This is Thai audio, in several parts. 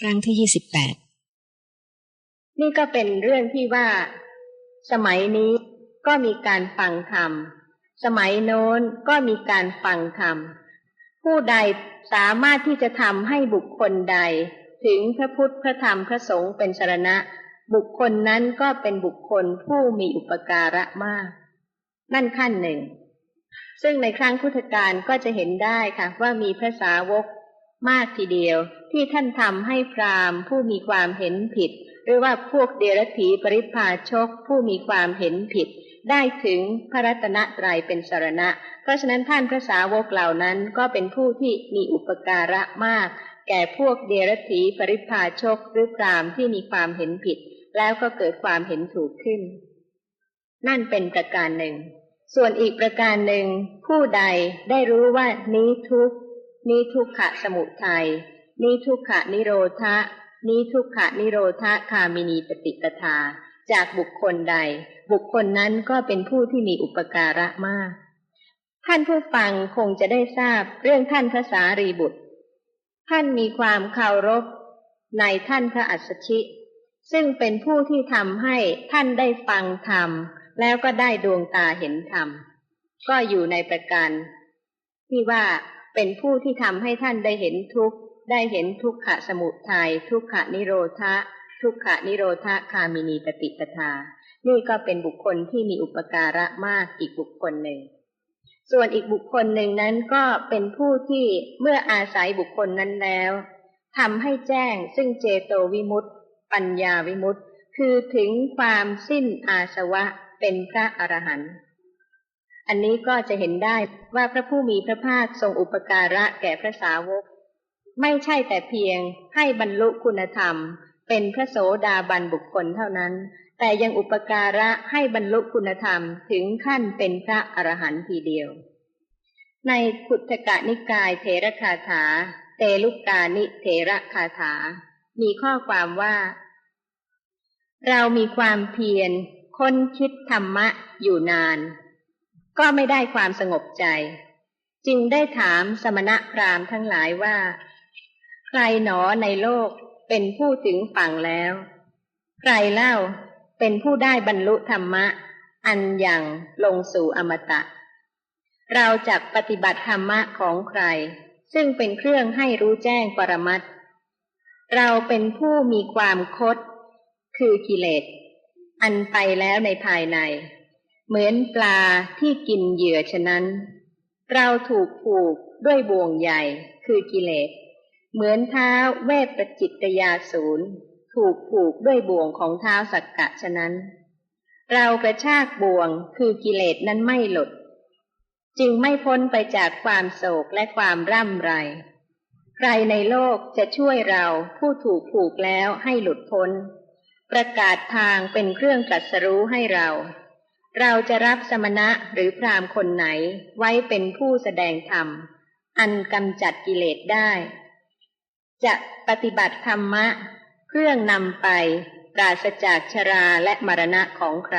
ครั้งที่ยี่สิบแปดนี่ก็เป็นเรื่องที่ว่า สมัยนี้ก็มีการฟังธรรม สมัยโน้นก็มีการฟังธรรม ผู้ใดสามารถที่จะทำให้บุคคลใด ถึงพระพุทธพระธรรมพระสงฆ์เป็นสรณะ บุคคลนั้นก็เป็นบุคคลผู้มีอุปการะมาก นั่นขั้นหนึ่ง ซึ่งในครั้งพุทธกาลก็จะเห็นได้ค่ะว่ามีพระสาวกมากทีเดียว ที่ท่านทำให้พรามผู้มีความเห็นผิด หรือว่าพวกเดรัจฉีปริพาชก ผู้มีความเห็นผิด ได้ถึงพระรัตนตรัยเป็นสารณะ เพราะฉะนั้นท่านพระสาวกเหล่านั้นก็เป็นผู้ที่มีอุปการะมาก แก่พวกเดรัจฉีปริพาชกหรือพรามที่มีความเห็นผิด แล้วก็เกิดความเห็นถูกขึ้น นั่นเป็นประการหนึ่ง ส่วนอีกประการหนึ่ง ผู้ใดได้รู้ว่านี้ทุกนี้ทุกขะสมุทัย นี้ทุกขะนิโรธะนี้ทุกขะนิโรธะคามินีปฏิปทา จากบุคคลใด บุคคลนั้นก็เป็นผู้ที่มีอุปการะมาก ท่านผู้ฟังคงจะได้ทราบเรื่องท่านพระสารีบุตร ท่านมีความเคารพในท่านพระอัสชิ ซึ่งเป็นผู้ที่ทำให้ท่านได้ฟังธรรม แล้วก็ได้ดวงตาเห็นธรรม ก็อยู่ในประการที่ว่าเป็นผู้ที่ทำให้ท่านได้เห็นทุกข์ ได้เห็นทุกขะสมุทัยทุกขะนิโรธะ ทุกขะนิโรธะคามินีปฏิปทา นี่ก็เป็นบุคคลที่มีอุปการะมากอีกบุคคลหนึ่ง ส่วนอีกบุคคลหนึ่งนั้นก็เป็นผู้ที่เมื่ออาศัยบุคคลนั้นแล้วทำให้แจ้งซึ่งเจโตวิมุตติ ปัญญาวิมุตติ คือถึงความสิ้นอาสวะเป็นพระอรหันต์อันนี้ก็จะเห็นได้ว่าพระผู้มีพระภาคทรงอุปการะแก่พระสาวก ไม่ใช่แต่เพียงให้บรรลุคุณธรรม เป็นพระโสดาบันบุคคลเท่านั้น แต่ยังอุปการะให้บรรลุคุณธรรมถึงขั้นเป็นพระอรหันต์ทีเดียว ในขุทกะนิกายเทระคาถา เตลุกานิเทระคาถา มีข้อความว่า เรามีความเพียรค้นคิดธรรมะอยู่นาน ก็ไม่ได้ความสงบใจ จึงได้ถามสมณะพราหมณ์ทั้งหลายว่า ใครหนอในโลกเป็นผู้ถึงฝั่งแล้ว ใครเล่าเป็นผู้ได้บรรลุธรรมะ อันอย่างลงสู่อมตะ เราจะปฏิบัติธรรมะของใคร ซึ่งเป็นเครื่องให้รู้แจ้งปรมัตเราเป็นผู้มีความคด คือกิเลส อันไปแล้วในภายใน เหมือนปลาที่กินเหยื่อฉะนั้น เราถูกผูกด้วยบ่วงใหญ่คือกิเลส เหมือนเท้าเวปประจิตยาศูนย์ถูกผูกด้วยบ่วงของเท้าสักกะฉะนั้น เรากระชากบ่วงคือกิเลสนั้นไม่หลุด จึงไม่พ้นไปจากความโศกและความร่ำไร ใครในโลกจะช่วยเราผู้ถูกผูกแล้วให้หลุดพ้น ประกาศทางเป็นเครื่องตรัสรู้ให้เรา เราจะรับสมณะหรือพรามคนไหนไว้เป็นผู้แสดงธรรม อันกำจัดกิเลสได้ จะปฏิบัติธรรมะเครื่องนำไปปราศจากชราและมรณะของใคร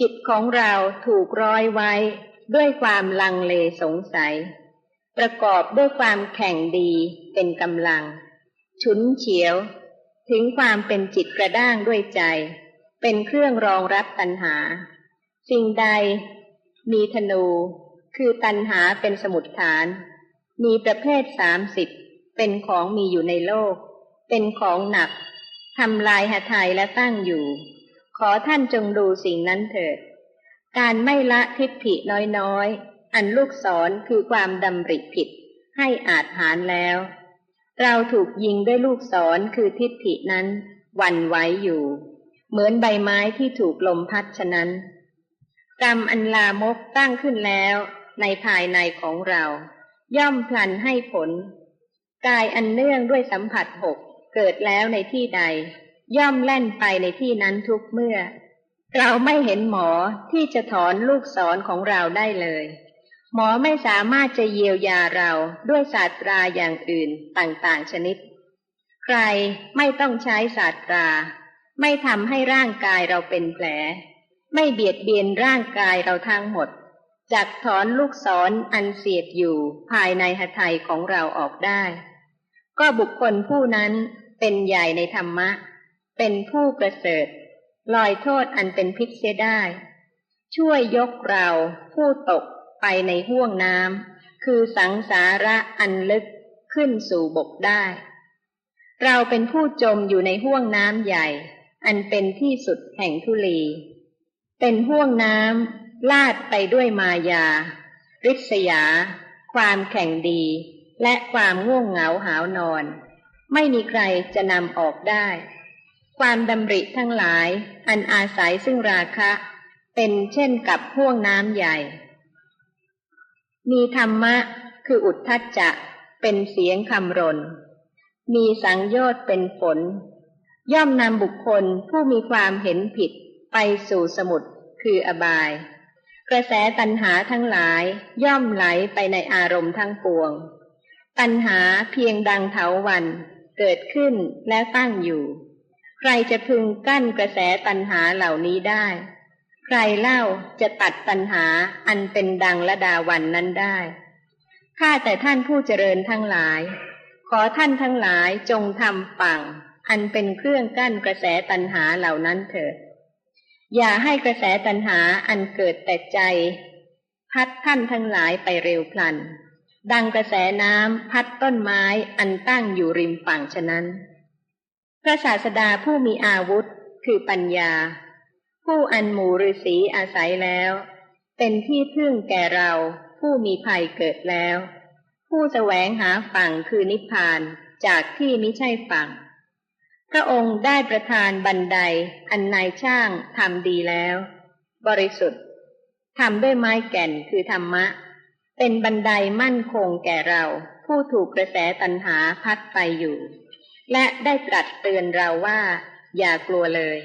จิตของเราถูกร้อยไว้ด้วยความลังเลสงสัย ประกอบด้วยความแข่งดีเป็นกำลัง ฉุนเฉียว ถึงความเป็นจิตกระด้างด้วยใจ เป็นเครื่องรองรับตัณหา สิ่งใด มีธนู คือตันหาเป็นสมุดฐาน มีประเภทสามสิบ เป็นของมีอยู่ในโลก เป็นของหนักทำลายหาไทยและตั้งอยู่ ขอท่านจงดูสิ่งนั้นเถิด การไม่ละทิฏฐิน้อยๆ อันลูกศรคือความดำริผิด ให้อาจหารแล้ว เราถูกยิงด้วยลูกศรคือทิฏฐินั้นวันไหวอยู่ เหมือนใบไม้ที่ถูกลมพัดฉะนั้น กรรมอันลามกตั้งขึ้นแล้ว ในภายในของเรา ย่อมพลันให้ผล กายอันเนื่องด้วยสัมผัสหกเกิดแล้วในที่ใด ย่อมแล่นไปในที่นั้นทุกเมื่อ เราไม่เห็นหมอที่จะถอนลูกศรของเราได้เลย หมอไม่สามารถจะเยียวยาเราด้วยศาสตราอย่างอื่นต่างๆชนิด ใครไม่ต้องใช้ศาสตรา ไม่ทำให้ร่างกายเราเป็นแผล ไม่เบียดเบียนร่างกายเราทั้งหมดจักถอนลูกศรออันเสียบอยู่ภายในหทัยของเราออกได้ ก็บุคคลผู้นั้นเป็นใหญ่ในธรรมะ เป็นผู้ประเสริฐ ลอยโทษอันเป็นพิษเสียได้ ช่วยยกเราผู้ตกไปในห้วงน้ำคือสังสาระอันลึกขึ้นสู่บกได้ เราเป็นผู้จมอยู่ในห้วงน้ำใหญ่ อันเป็นที่สุดแห่งทุลี เป็นห้วงน้ำลาดไปด้วยมายา ริษยา ความแข่งดี และความง่วงเหงาหาวนอน ไม่มีใครจะนำออกได้ ความดำริทั้งหลาย อันอาศัยซึ่งราคะ เป็นเช่นกับห้วงน้ำใหญ่ มีธรรมะคืออุทธัจจะเป็นเสียงคำรน มีสังโยชน์เป็นผล ย่อมนำบุคคลผู้มีความเห็นผิดไปสู่สมุดคืออบาย กระแสตัณหาทั้งหลายย่อมไหลไปในอารมณ์ทั้งปวง ตัณหาเพียงดังเถาวันเกิดขึ้นและตั้งอยู่ ใครจะพึงกั้นกระแสตัณหาเหล่านี้ได้ ใครเล่าจะตัดตัณหาอันเป็นดังละดาวันนั้นได้ข้าแต่ท่านผู้เจริญทั้งหลาย ขอท่านทั้งหลายจงทำฝั่ง อันเป็นเครื่องกั้นกระแสตัณหาเหล่านั้นเถิด อย่าให้กระแสตัณหาอันเกิดแต่ใจ พัดท่านทั้งหลายไปเร็วพลัน ดังกระแสน้ำพัดต้นไม้อันตั้งอยู่ริมฝั่งฉะนั้น พระศาสดาผู้มีอาวุธคือปัญญา ผู้อันหมู่ฤาษีอาศัยแล้ว เป็นที่พึ่งแก่เราผู้มีภัยเกิดแล้ว ผู้แสวงหาฝั่งคือนิพพานจากที่ไมิใช่ฝั่ง พระองค์ได้ประทานบันไดอันนายช่างทำดีแล้ว บริสุทธิ์ทำด้วยไม้แก่นคือธรรมะ เป็นบันไดมั่นคงแก่เรา ผู้ถูกกระแสตัณหาพัดไปอยู่ และได้ตรัสเตือนเราว่า อย่ากลัวเลย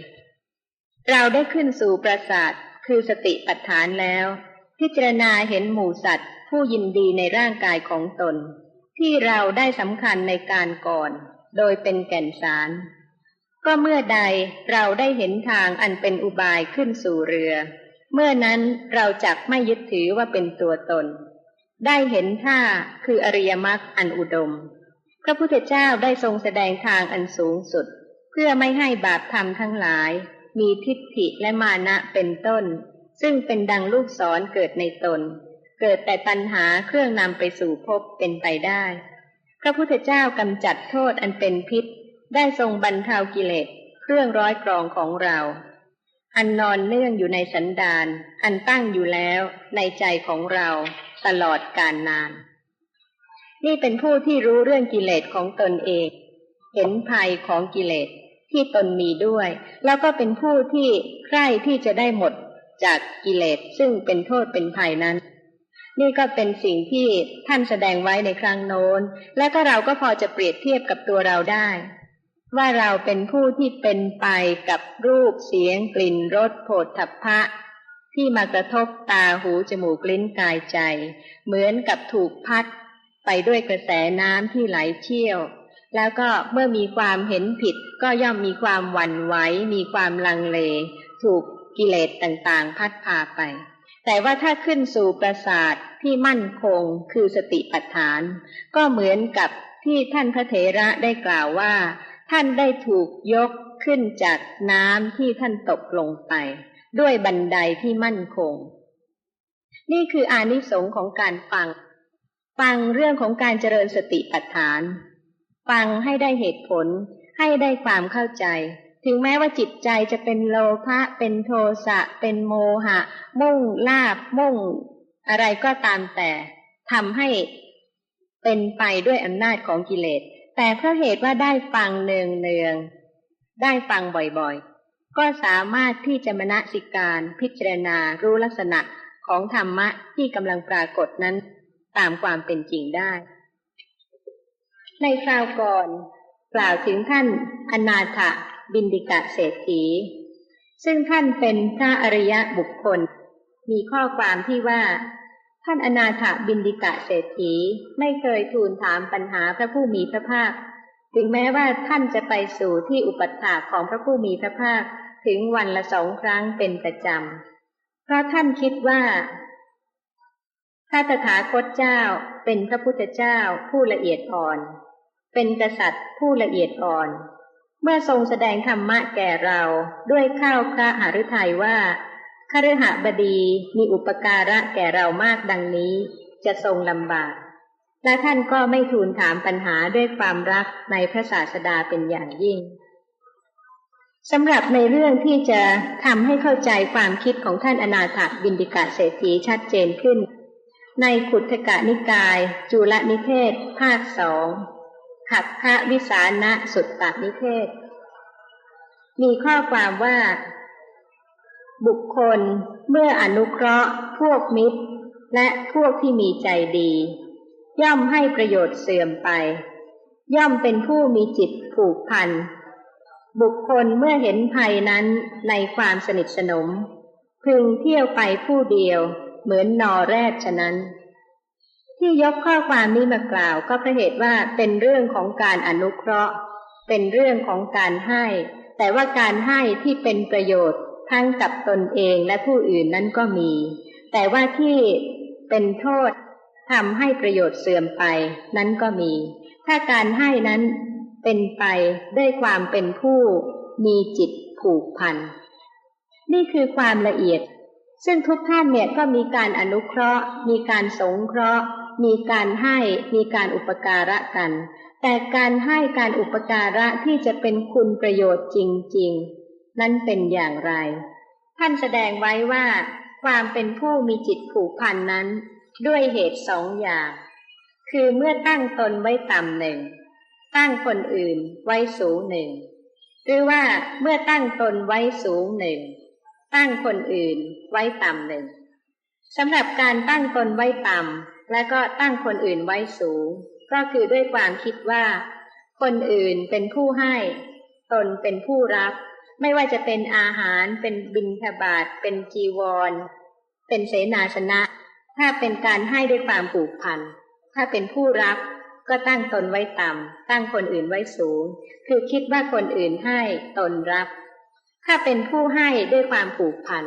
เราได้ขึ้นสู่ปราสาทคือสติปัฏฐานแล้ว พิจารณาเห็นหมู่สัตว์ ผู้ยินดีในร่างกายของตน ที่เราได้สำคัญในการก่อน โดยเป็นแก่นสาร ก็เมื่อใดเราได้เห็นทางอันเป็นอุบายขึ้นสู่เรือ เมื่อนั้นเราจักไม่ยึดถือว่าเป็นตัวตน ได้เห็นท่าคืออริยมรรคอันอุดม พระพุทธเจ้าได้ทรงแสดงทางอันสูงสุด เพื่อไม่ให้บาปธรรมทั้งหลาย มีทิฏฐิและมานะเป็นต้น ซึ่งเป็นดังลูกศรเกิดในตน เกิดแต่ตัณหาเครื่องนำไปสู่ภพเป็นไปได้ พระพุทธเจ้ากำจัดโทษอันเป็นพิษ ได้ทรงบรรเทากิเลสเครื่องร้อยกรองของเรา อันนอนเนื่องอยู่ในสันดานอันตั้งอยู่แล้วในใจของเรา ตลอดกาลนาน นี่เป็นผู้ที่รู้เรื่องกิเลสของตนเอง เห็นภัยของกิเลสที่ตนมีด้วย แล้วก็เป็นผู้ที่ใคร่ที่จะได้หมดจากกิเลสซึ่งเป็นโทษเป็นภัยนั้น นี่ก็เป็นสิ่งที่ท่านแสดงไว้ในครั้งโน้น และก็เราก็พอจะเปรียบเทียบกับตัวเราได้ ว่าเราเป็นผู้ที่เป็นไปกับรูปเสียงกลิ่นรสโผฏฐัพพะ ที่มากระทบตาหูจมูกลิ้นกายใจ เหมือนกับถูกพัดไปด้วยกระแสน้ำที่ไหลเชี่ยว แล้วก็เมื่อมีความเห็นผิดก็ย่อมมีความหวั่นไหวมีความลังเล ถูกกิเลสต่างๆ พัดพาไป แต่ว่าถ้าขึ้นสู่ประสาทที่มั่นคงคือสติปัฏฐาน ก็เหมือนกับที่ท่านพระเถระได้กล่าวว่า ท่านได้ถูกยกขึ้นจากน้ำที่ท่านตกลงไป ด้วยบันไดที่มั่นคง นี่คืออานิสงส์ของการฟัง ฟังเรื่องของการเจริญสติปัฏฐาน ฟังให้ได้เหตุผล ให้ได้ความเข้าใจ ถึงแม้ว่าจิตใจจะเป็นโลภะเป็นโทสะ เป็นโมหะ มุ่งลาบ มุ่ง อะไรก็ตามแต่ทำให้เป็นไปด้วยอำนาจของกิเลส แต่เพราะเหตุว่าได้ฟังเนืองเนืองได้ฟังบ่อยๆ ก็สามารถที่จะมณสิการพิจารณารู้ลักษณะของธรรมะที่กำลังปรากฏนั้นตามความเป็นจริงได้ ในคราวก่อน กล่าวถึงท่านอนาถบินดิกะเศรษฐี ซึ่งท่านเป็นพระอริยะบุคคล มีข้อความที่ว่า ท่านอนาถบินดิกะเศรษฐีไม่เคยทูลถามปัญหาพระผู้มีพระภาค ถึงแม้ว่าท่านจะไปสู่ที่อุปัฏฐาของพระผู้มีพระภาค ถึงวันละสองครั้งเป็นประจำ เพราะท่านคิดว่า พระตถาคตเจ้าเป็นพระพุทธเจ้าผู้ละเอียดอ่อน เป็นกษัตริย์ผู้ละเอียดอ่อน เมื่อทรงแสดงธรรมะแก่เราด้วยข้าวพระหฤทัยว่าคฤหบดีมีอุปการะแก่เรามากดังนี้ จะทรงลำบาก และท่านก็ไม่ทูลถามปัญหาด้วยความรักในพระศาสดาเป็นอย่างยิ่ง สำหรับในเรื่องที่จะทำให้เข้าใจความคิดของท่านอนาถบินดิกะเศรษฐีชัดเจนขึ้น ในขุทกะนิกาย จุลนิเทศ ภาคสองขักพระวิสานะสุตตนิเทศ มีข้อความว่า บุคคลเมื่ออนุเคราะห์ พวกมิตร และพวกที่มีใจดี ย่อมให้ประโยชน์เสื่อมไป ย่อมเป็นผู้มีจิตผูกพัน บุคคลเมื่อเห็นภัยนั้นในความสนิทสนม พึงเที่ยวไปผู้เดียว เหมือนนอแรดฉะนั้น ที่ยกข้อความนี้มากล่าวก็เพราะเหตุว่าเป็นเรื่องของการอนุเคราะห์ เป็นเรื่องของการให้ แต่ว่าการให้ที่เป็นประโยชน์ทั้งกับตนเองและผู้อื่นนั้นก็มี แต่ว่าที่เป็นโทษทำให้ประโยชน์เสื่อมไปนั้นก็มี ถ้าการให้นั้น เป็นไปด้วยความเป็นผู้มีจิตผูกพัน นี่คือความละเอียด ซึ่งทุกท่านเนี่ยก็มีการอนุเคราะห์ มีการสงเคราะห์ มีการให้มีการอุปการะกัน แต่การให้การอุปการะที่จะเป็นคุณประโยชน์จริง ๆ นั้นเป็นอย่างไร ท่านแสดงไว้ว่า ความเป็นผู้มีจิตผูกพันนั้น ด้วยเหตุสองอย่าง คือเมื่อตั้งตนไว้ต่ำหนึ่ง ตั้งคนอื่นไว้สูงหนึ่งหรือว่าเมื่อตั้งตนไว้สูงหนึ่งตั้งคนอื่นไว้ต่ำหนึ่งสำหรับการตั้งตนไว้ต่ำและก็ตั้งคนอื่นไว้สูง ก็คือด้วยความคิดว่า คนอื่นเป็นผู้ให้ ตนเป็นผู้รับ ไม่ว่าจะเป็นอาหารเป็นบิณฑบาตเป็นจีวร เป็นเสนาสนะ ถ้าเป็นการให้ด้วยความผูกพัน ถ้าเป็นผู้รับ ก็ตั้งตนไว้ต่ำ ตั้งคนอื่นไว้สูง คือคิดว่าคนอื่นให้ตนรับ ถ้าเป็นผู้ให้ด้วยความผูกพัน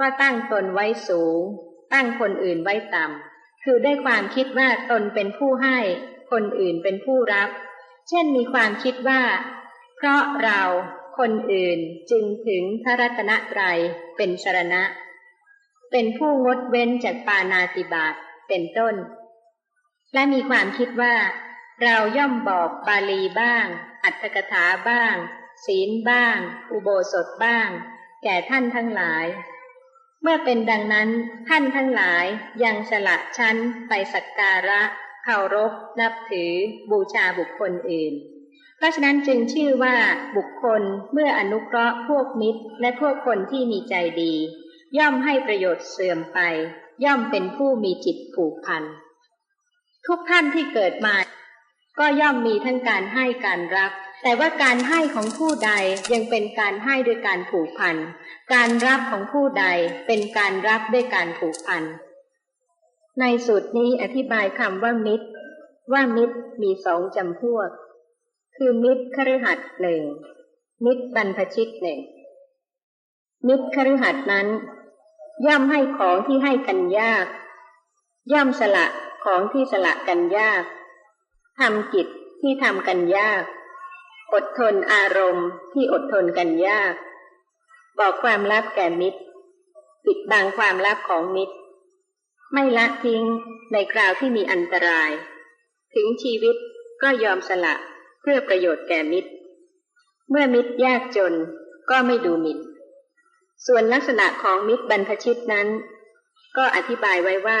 ก็ตั้งตนไว้สูง ตั้งคนอื่นไว้ต่ำ คือด้วยความคิดว่าตนเป็นผู้ให้ คนอื่นเป็นผู้รับ เช่นมีความคิดว่า เพราะเราคนอื่นจึงถึงพระรัตนตรัยเป็นสรณะ เป็นผู้งดเว้นจากปานาติบาตเป็นต้น และมีความคิดว่าเราย่อมบอกบาลีบ้าง อัตถกถาบ้าง ศีลบ้าง อุโบสถบ้าง แก่ท่านทั้งหลาย เมื่อเป็นดังนั้นท่านทั้งหลายยังสละชั้นไปสักการะเคารพนับถือ บูชาบุคคลอื่น เพราะฉะนั้นจึงชื่อว่าบุคคลเมื่ออนุเคราะห์พวกมิตร และพวกคนที่มีใจดี ย่อมให้ประโยชน์เสื่อมไป ย่อมเป็นผู้มีจิตผูกพัน ทุกท่านที่เกิดมา ก็ย่อมมีทั้งการให้การรับแต่ว่าการให้ของผู้ใดยังเป็นการให้ด้วยการผูกพัน การรับของผู้ใดเป็นการรับด้วยการผูกพัน ในสูตรนี้อธิบายคำว่ามิตร ว่ามิตรมีสองจำพวก คือมิตรคฤหัสหนึ่งมิตรบรรพชิตหนึ่งมิตรคฤหัสนั้น ย่อมให้ของที่ให้กันยาก ย่อมสละ ของที่สละกันยาก ทำกิจที่ทำกันยาก อดทนอารมณ์ที่อดทนกันยาก บอกความลับแก่มิตร ปิดบังความลับของมิตร ไม่ละทิ้งในคราวที่มีอันตราย ถึงชีวิตก็ยอมสละเพื่อประโยชน์แก่มิตร เมื่อมิตรยากจนก็ไม่ดูหมิ่น ส่วนลักษณะของมิตรบรรพชิตนั้น ก็อธิบายไว้ว่า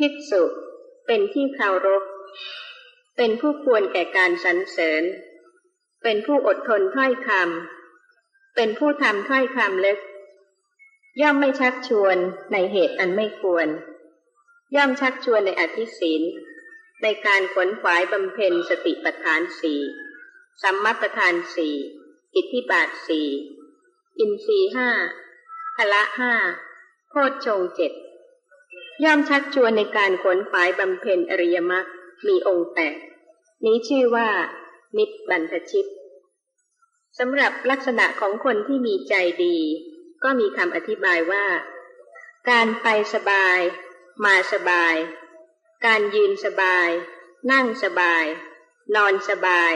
ภิกษุ เป็นที่เคารพ เป็นผู้ควรแก่การสรรเสริญ เป็นผู้อดทนถ้อยคำ เป็นผู้ทำถ้อยคำเล็ก ย่อมไม่ชักชวนในเหตุอันไม่ควร ย่อมชักชวนในอธิศีล ในการขนขวายบำเพ็ญสติปัฏฐานสี่สัมมัปทานสี่อิทธิบาทสี่อินทรีห้าพละห้าโพชฌงเจ็ด ย่อมชักชวนในการขนขวายบำเพ็ญอริยมรรคมีองค์แปดนี้ชื่อว่า มิตรบรรพชิตสำหรับลักษณะของคนที่มีใจดี ก็มีคำอธิบายว่า การไปสบาย มาสบาย การยืนสบาย นั่งสบาย นอนสบาย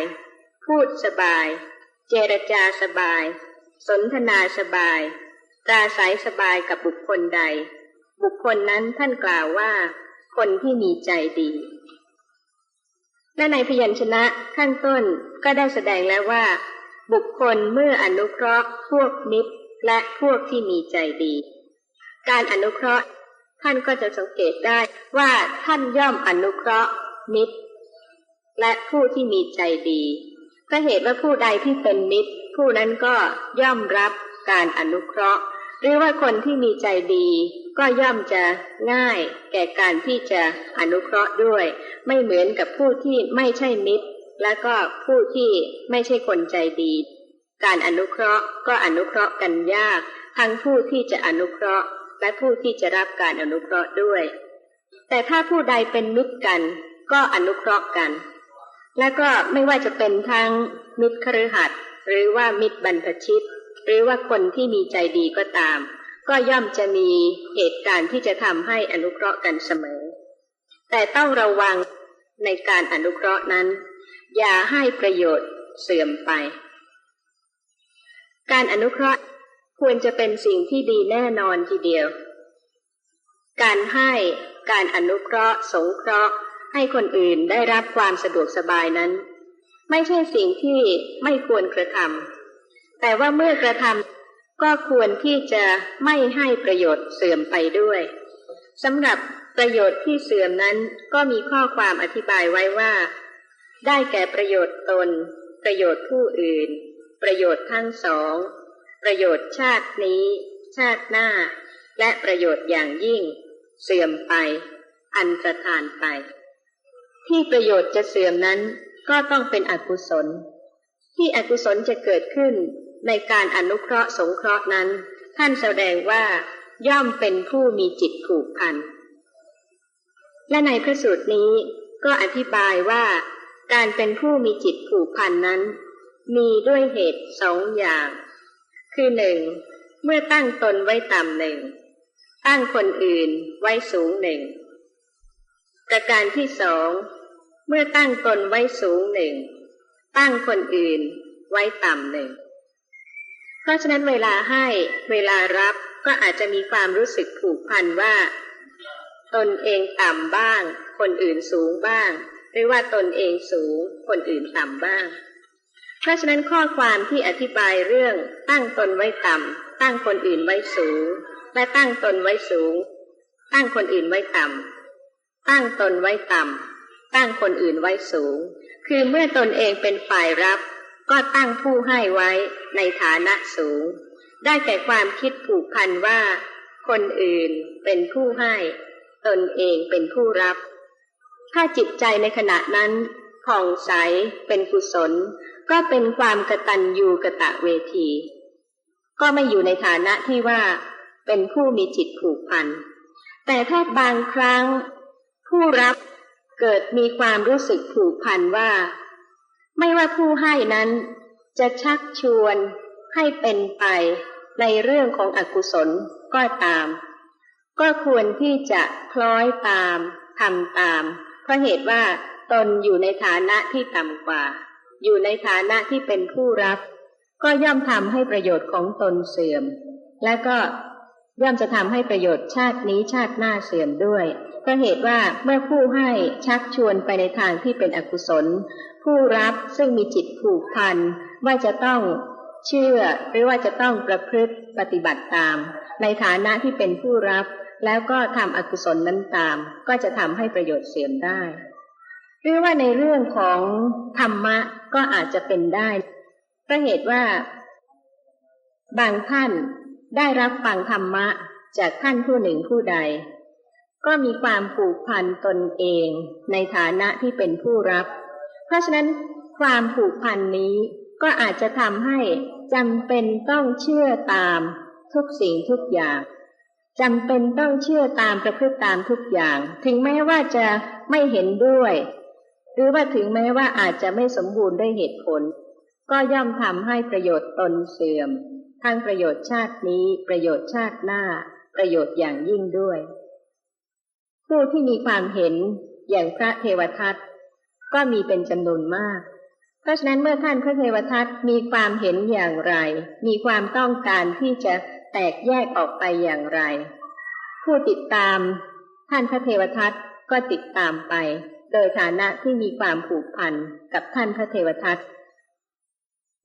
พูดสบาย เจรจาสบาย สนทนาสบายปราศัยสบายกับบุคคลใด บุคคลนั้นท่านกล่าวว่า คนที่มีใจดี และในพยัญชนะข้างต้นก็ได้แสดงแล้วว่า บุคคลเมื่ออนุเคราะห์พวกมิตรและพวกที่มีใจดี การอนุเคราะห์ท่านก็จะสังเกตได้ว่าท่านย่อมอนุเคราะห์ มิตร และผู้ที่มีใจดีก็เหตุว่าผู้ใดที่เป็นมิตร ผู้นั้นก็ย่อมรับการอนุเคราะห์ หรือว่าคนที่มีใจดี ก็ย่อมจะง่ายแก่การที่จะอนุเคราะห์ด้วย ไม่เหมือนกับผู้ที่ไม่ใช่มิตร และก็ผู้ที่ไม่ใช่คนใจดี การอนุเคราะห์ก็อนุเคราะห์กันยาก ทั้งผู้ที่จะอนุเคราะห์ และผู้ที่จะรับการอนุเคราะห์ด้วย แต่ถ้าผู้ใดเป็นมิตรกัน ก็อนุเคราะห์กัน และก็ไม่ว่าจะเป็นทั้งมิตรคฤหัสถ์หรือว่ามิตรบรรพชิต หรือว่าคนที่มีใจดีก็ตาม ก็ย่อมจะมีเหตุการณ์ที่จะทำให้อนุเคราะห์กันเสมอ แต่ต้องระวังในการอนุเคราะห์นั้น อย่าให้ประโยชน์เสื่อมไป การอนุเคราะห์ควรจะเป็นสิ่งที่ดีแน่นอนทีเดียว การให้การอนุเคราะห์ สงเคราะห์ ให้คนอื่นได้รับความสะดวกสบายนั้น ไม่ใช่สิ่งที่ไม่ควรกระทำ แต่ว่าเมื่อกระทำก็ควรที่จะไม่ให้ประโยชน์เสื่อมไปด้วยสำหรับประโยชน์ที่เสื่อมนั้นก็มีข้อความอธิบายไว้ว่า ได้แก่ประโยชน์ตน ประโยชน์ผู้อื่น ประโยชน์ทั้งสอง ประโยชน์ชาตินี้ ชาติหน้า และประโยชน์อย่างยิ่ง เสื่อมไป อันตรธานไป ที่ประโยชน์จะเสื่อมนั้นก็ต้องเป็นอกุศล ที่อกุศลจะเกิดขึ้น ในการอนุเคราะห์สงเคราะห์นั้น ท่านแสดงว่าย่อมเป็นผู้มีจิตผูกพัน และในพระสูตรนี้ก็อธิบายว่า การเป็นผู้มีจิตผูกพันนั้น มีด้วยเหตุสองอย่าง คือหนึ่งเมื่อตั้งตนไว้ต่ำหนึ่ง ตั้งคนอื่นไว้สูงหนึ่งประการที่สอง เมื่อตั้งตนไว้สูงหนึ่ง ตั้งคนอื่นไว้ต่ำหนึ่ง เพราะฉะนั้นเวลาให้เวลารับก็อาจจะมีความรู้สึกผูกพันว่า ตนเองต่ำบ้าง คนอื่นสูงบ้าง หรือว่าตนเองสูง คนอื่นต่ำบ้าง เพราะฉะนั้นข้อความที่อธิบายเรื่องตั้งตนไว้ต่ำตั้งคนอื่นไว้สูง และตั้งตนไว้สูง ตั้งคนอื่นไว้ต่ำตั้งตนไว้ต่ำตั้งคนอื่นไว้สูง คือเมื่อตนเองเป็นฝ่ายรับ ก็ตั้งผู้ให้ไว้ในฐานะสูง ได้แก่ความคิดผูกพันว่า คนอื่นเป็นผู้ให้ ตนเองเป็นผู้รับ ถ้าจิตใจในขณะนั้นผ่องใสเป็นกุศล ก็เป็นความกตัญญูกะตะเวที ก็ไม่อยู่ในฐานะที่ว่า เป็นผู้มีจิตผูกพัน แต่ถ้าบางครั้ง ผู้รับเกิดมีความรู้สึกผูกพันว่า ไม่ว่าผู้ให้นั้นจะชักชวนให้เป็นไปในเรื่องของอกุศลก็ตาม ก็ควรที่จะคล้อยตามทำตาม เพราะเหตุว่าตนอยู่ในฐานะที่ต่ำกว่า อยู่ในฐานะที่เป็นผู้รับ ก็ย่อมทำให้ประโยชน์ของตนเสื่อม และก็ย่อมจะทำให้ประโยชน์ชาตินี้ชาติหน้าเสื่อมด้วย เพราะเหตุว่าเมื่อผู้ให้ชักชวนไปในทางที่เป็นอกุศล ผู้รับซึ่งมีจิตผูกพันว่าจะต้องเชื่อหรือว่าจะต้องประพฤติปฏิบัติตาม ในฐานะที่เป็นผู้รับแล้วก็ทำอกุศลนั้นตาม ก็จะทำให้ประโยชน์เสื่อมได้ หรือว่าในเรื่องของธรรมะก็อาจจะเป็นได้เพราะเหตุว่า บางท่านได้รับฟังธรรมะจากท่านผู้หนึ่งผู้ใด ก็มีความผูกพันตนเองในฐานะที่เป็นผู้รับ เพราะฉะนั้นความผูกพันนี้ก็อาจจะทำให้จำเป็นต้องเชื่อตามทุกสิ่งทุกอย่างจำเป็นต้องเชื่อตามประพฤติตามทุกอย่าง ถึงแม้ว่าจะไม่เห็นด้วย หรือว่าถึงแม้ว่าอาจจะไม่สมบูรณ์ด้วยเหตุผล ก็ย่อมทำให้ประโยชน์ตนเสื่อม ทั้งประโยชน์ชาตินี้ ประโยชน์ชาติหน้า ประโยชน์อย่างยิ่งด้วย ผู้ที่มีความเห็นอย่างพระเทวทัตก็มีเป็นจำนวนมาก เพราะฉะนั้นเมื่อท่านพระเทวทัตมีความเห็นอย่างไร มีความต้องการที่จะแตกแยกออกไปอย่างไร ผู้ติดตามท่านพระเทวทัตก็ติดตามไป โดยฐานะที่มีความผูกพันกับท่านพระเทวทัต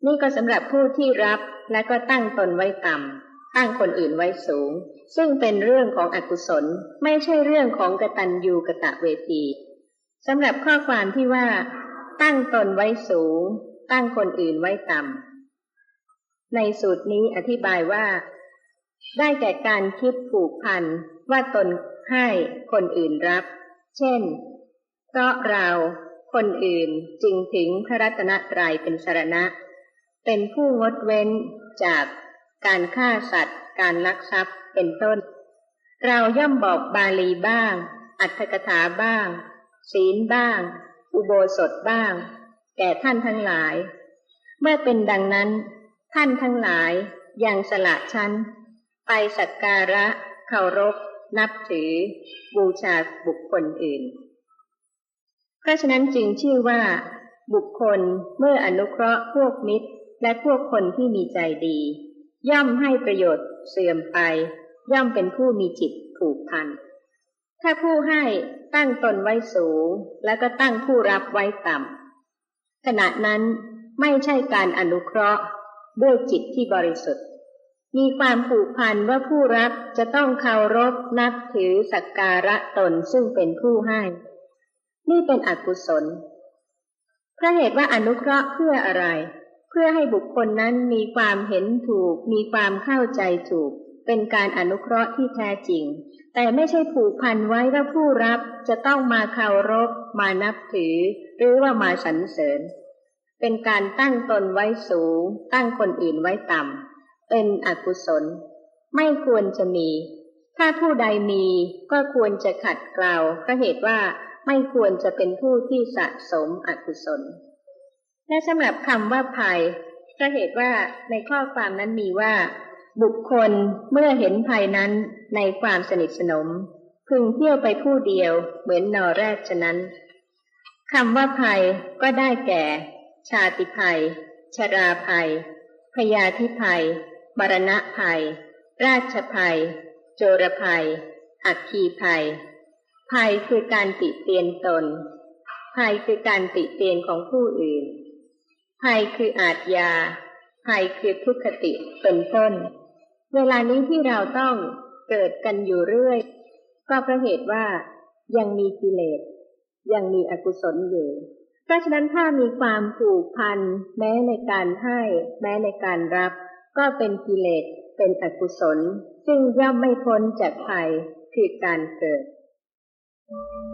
นี่ก็สำหรับผู้ที่รับและก็ตั้งตนไว้ต่ำ ตั้งคนอื่นไว้สูง ซึ่งเป็นเรื่องของอกุศล ไม่ใช่เรื่องของกตัญญูกะตะเวทีสำหรับข้อความที่ว่า ตั้งตนไว้สูง ตั้งคนอื่นไว้ต่ำในสูตรนี้อธิบายว่า ได้แก่การคิดผูกพันว่าตนให้คนอื่นรับ เช่น เพราะเราคนอื่นจึงถึงพระรัตนตรัยเป็นสารณะ เป็นผู้งดเว้นจาก การฆ่าสัตว์ การลักทรัพย์เป็นต้น เราย่อมบอกบาลีบ้าง อัตถกถาบ้าง ศีลบ้าง อุโบสถบ้าง แก่ท่านทั้งหลาย เมื่อเป็นดังนั้น ท่านทั้งหลายยังสละชั้น ไปสักการะเคารพ นับถือ บูชาบุคคลอื่น เพราะฉะนั้นจึงชื่อว่าบุคคลเมื่ออนุเคราะห์พวกมิตรและพวกคนที่มีใจดี ย่อมให้ประโยชน์เสื่อมไป ย่อมเป็นผู้มีจิตผูกพัน ถ้าผู้ให้ตั้งตนไว้สูง แล้วก็ตั้งผู้รับไว้ต่ำขณะนั้นไม่ใช่การอนุเคราะห์ด้วยจิตที่บริสุทธิ์ มีความผูกพันว่าผู้รับจะต้องเคารพนับถือสักการะตนซึ่งเป็นผู้ให้ นี่เป็นอกุศลเพราะเหตุว่าอนุเคราะห์เพื่ออะไร เพื่อให้บุคคลนั้นมีความเห็นถูก มีความเข้าใจถูก เป็นการอนุเคราะห์ที่แท้จริง แต่ไม่ใช่ผูกพันไว้ว่าผู้รับจะต้องมาเคารพ มานับถือ หรือว่ามาสรรเสริญ เป็นการตั้งตนไว้สูง ตั้งคนอื่นไว้ต่ำ เป็นอกุศล ไม่ควรจะมี ถ้าผู้ใดมีก็ควรจะขัดเกลาเพราะเหตุว่าไม่ควรจะเป็นผู้ที่สะสมอกุศล และสำหรับคำว่าภัยเพราะเหตุว่าในข้อความนั้นมีว่า บุคคลเมื่อเห็นภัยนั้นในความสนิทสนม พึงเที่ยวไปผู้เดียวเหมือนนอแรกฉะนั้นคำว่าภัยก็ได้แก่ ชาติภัย ชราภัย พยาธิภัย มรณะภัย ราชภัย โจรภัย อักคีภัย ภัยคือการติเตียนตน ภัยคือการติเตียนของผู้อื่น ภัยคืออาทยา ภัยคือทุกขติเป็นต้น เวลานี้ที่เราต้องเกิดกันอยู่เรื่อย ก็เพราะเหตุว่ายังมีกิเลส ยังมีอกุศลอยู่ เพราะฉะนั้นถ้ามีความผูกพัน แม้ในการให้ แม้ในการรับ ก็เป็นกิเลสเป็นอกุศล ซึ่งย่อมไม่พ้นจากภัยคือการเกิด Thank you.